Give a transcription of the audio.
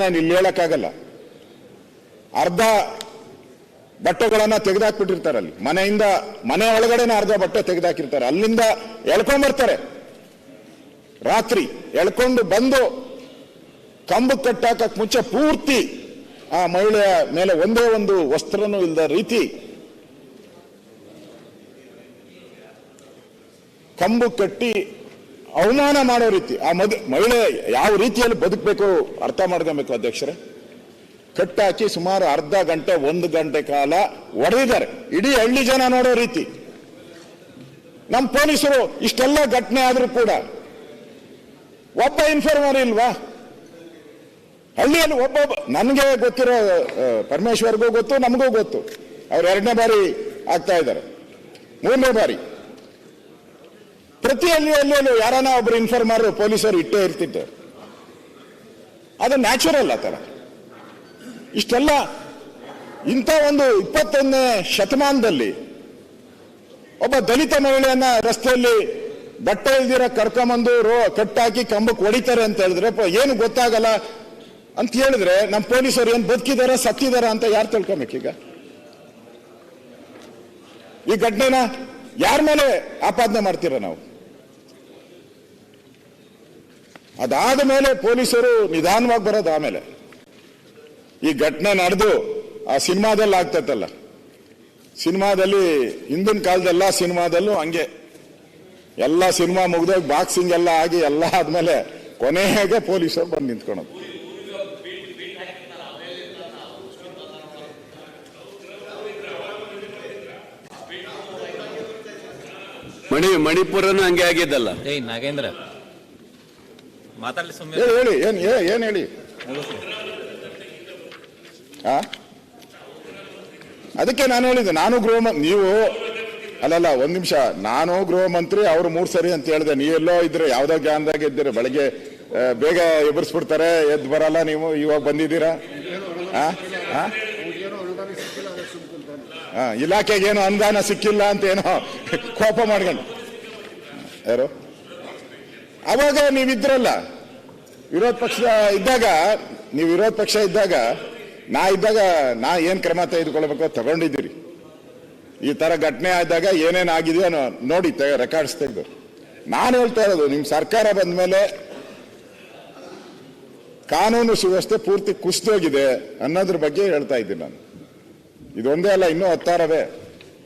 ನಾನು ಇಲ್ಲಿ ಹೇಳಕ್ಕಾಗಲ್ಲ. ಅರ್ಧ ಬಟ್ಟೆಗಳನ್ನ ತೆಗೆದಾಕ್ಬಿಟ್ಟಿರ್ತಾರೆ ಅಲ್ಲಿ. ಮನೆಯಿಂದ, ಮನೆ ಒಳಗಡೆನೆ ಅರ್ಧ ಬಟ್ಟೆ ತೆಗೆದಾಕಿರ್ತಾರೆ. ಅಲ್ಲಿಂದ ಎಳ್ಕೊಂಡ್ ಬರ್ತಾರೆ. ರಾತ್ರಿ ಎಳ್ಕೊಂಡು ಬಂದು ಕಂಬ ಕಟ್ಟಾಕ ಮುಂಚೆ ಪೂರ್ತಿ ಆ ಮಹಿಳೆಯ ಮೇಲೆ ಒಂದೇ ಒಂದು ವಸ್ತ್ರನೂ ಇಲ್ಲದ ರೀತಿ ಕಂಬು ಕಟ್ಟಿ ಅವಮಾನ ಮಾಡೋ ರೀತಿ, ಆ ಮದ್, ಮಹಿಳೆ ಯಾವ ರೀತಿಯಲ್ಲಿ ಬದುಕಬೇಕು ಅರ್ಥ ಮಾಡ್ಕೊಬೇಕು ಅಧ್ಯಕ್ಷರೇ? ಕಟ್ಟಾಕಿ ಸುಮಾರು ಅರ್ಧ ಗಂಟೆ, ಒಂದು ಗಂಟೆ ಕಾಲ ಹೊಡೆದಿದ್ದಾರೆ ಇಡೀ ಹಳ್ಳಿ ಜನ ನೋಡೋ ರೀತಿ. ನಮ್ಮ ಪೊಲೀಸರು ಇಷ್ಟೆಲ್ಲ ಘಟನೆ ಆದರೂ ಕೂಡ ಒಬ್ಬ ಇನ್ಫಾರ್ಮರ್ ಇಲ್ವಾ? ಹಳ್ಳಿಯಲ್ಲಿ ಒಬ್ಬೊಬ್ಬ, ನನಗೆ ಗೊತ್ತಿರೋ ಪರಮೇಶ್ವರ್ಗೂ ಗೊತ್ತು, ನಮಗೂ ಗೊತ್ತು. ಅವ್ರು ಎರಡನೇ ಬಾರಿ ಆಗ್ತಾ ಇದ್ದಾರೆ. ಮೂರನೇ ಬಾರಿ. ಪ್ರತಿ ಹಳ್ಳಿಯಲ್ಲೂ ಯಾರನ್ನ ಒಬ್ರು ಇನ್ಫಾರ್ಮರ್ ಪೊಲೀಸರು ಇಟ್ಟೇ ಇರ್ತಿದ್ದೆ ಅದು ನ್ಯಾಚುರಲ್ ಆ ಥರ ಇಷ್ಟೆಲ್ಲ ಇಂಥ ಒಂದು ಇಪ್ಪತ್ತೊಂದನೇ ಶತಮಾನದಲ್ಲಿ ಒಬ್ಬ ದಲಿತ ಮಹಿಳೆಯನ್ನ ರಸ್ತೆಯಲ್ಲಿ ಬಟ್ಟೆ ಇಲ್ದಿರ ಕರ್ಕೊಂಬಂದು ರೋ, ಕಟ್ಟಾಕಿ ಕಂಬಕ್ಕೆ ಹೊಡಿತಾರೆ ಅಂತ ಹೇಳಿದ್ರೆ ಏನು ಗೊತ್ತಾಗಲ್ಲ? ಅಂತ ಹೇಳಿದ್ರೆ ನಮ್ಮ ಪೊಲೀಸರು ಏನು ಬದುಕಿದಾರ, ಸತ್ತಿದಾರ ಅಂತ ಯಾರು ತಿಳ್ಕೊಬೇಕೀಗ? ಈ ಘಟನೆನ ಯಾರ ಮೇಲೆ ಆಪಾದನೆ ಮಾಡ್ತೀರ ನಾವು? ಅದಾದ ಮೇಲೆ ಪೊಲೀಸರು ನಿಧಾನವಾಗಿ ಬರೋದು ಆಮೇಲೆ. ಈ ಘಟನೆ ನಡೆದು ಆ ಸಿನಿಮಾದಲ್ಲಿ ಆಗ್ತೈತಲ್ಲ. ಸಿನಿಮಾದಲ್ಲಿ ಹಿಂದಿನ ಕಾಲದೆಲ್ಲ ಸಿನಿಮಾದಲ್ಲೂ ಹಂಗೆ. ಎಲ್ಲ ಸಿನಿಮಾ ಮುಗಿದಾಗ ಬಾಕ್ಸಿಂಗ್ ಎಲ್ಲ ಆಗಿ ಎಲ್ಲ ಆದ್ಮೇಲೆ ಕೊನೆಗೆ ಪೊಲೀಸರು ಬಂದು ನಿಂತ್ಕೊಳೋದು. ಮಣಿ ಮಣಿಪುರನು ಹಂಗೆ ಆಗಿದ್ದಲ್ಲ? ಏಯ್ ನಾಗೇಂದ್ರ ಮಾತಾಡ್ಲಿ ಹೇಳಿ, ಏನು ಏನ್ ಹೇಳಿ? ಆ? ಅದಕ್ಕೆ ನಾನು ಹೇಳಿದೆ ನಾನು ಗೃಹ ನೀವು, ಅಲ್ಲಲ್ಲ, ಒಂದ್ ನಿಮಿಷ. ನಾನು ಗೃಹ ಮಂತ್ರಿ, ಅವ್ರು ಮೂರ್ ಸರಿ ಅಂತ ಹೇಳಿದೆ. ನೀವೆಲ್ಲೋ ಇದ್ರೆ, ಯಾವ್ದೋ ಜ್ಞಾನದಾಗ ಇದ್ದೀರ. ಬೆಳಗ್ಗೆ ಬೇಗ ಎಬ್ಬರಿಸ್ಬಿಡ್ತಾರೆ, ಎದ್ದು ಬರಲ್ಲ ನೀವು, ಇವಾಗ ಬಂದಿದ್ದೀರಾ? ಇಲಾಖೆಗೆ ಏನು ಅನುದಾನ ಸಿಕ್ಕಿಲ್ಲ ಅಂತ ಏನೋ ಕೋಪ ಮಾಡ್ಕೊಂಡು. ಯಾರು? ಅವಾಗ ನೀವಿದ್ರಲ್ಲ. ವಿರೋಧ ಪಕ್ಷ ಇದ್ದಾಗ, ನೀವು ವಿರೋಧ ಪಕ್ಷ ಇದ್ದಾಗ, ನಾ ಇದ್ದಾಗ, ನಾ ಏನು ಕ್ರಮ ತೆಗೆದುಕೊಳ್ಬೇಕು ತಗೊಂಡಿದ್ದೀರಿ. ಈ ತರ ಘಟನೆ ಆದಾಗ ಏನೇನು ಆಗಿದೆಯೋ ನೋಡಿ ರೆಕಾರ್ಡ್ಸ್ ತೆಗೆದು. ನಾನು ಹೇಳ್ತಾ ಇರೋದು, ನಿಮ್ ಸರ್ಕಾರ ಬಂದ ಮೇಲೆ ಕಾನೂನು ಸುವ್ಯವಸ್ಥೆ ಪೂರ್ತಿ ಕುಸಿದೋಗಿದೆ ಅನ್ನೋದ್ರ ಬಗ್ಗೆ ಹೇಳ್ತಾ ಇದ್ದೀನಿ ನಾನು. ಇದೊಂದೇ ಅಲ್ಲ, ಇನ್ನೂ ಹತ್ತಾರವೇ.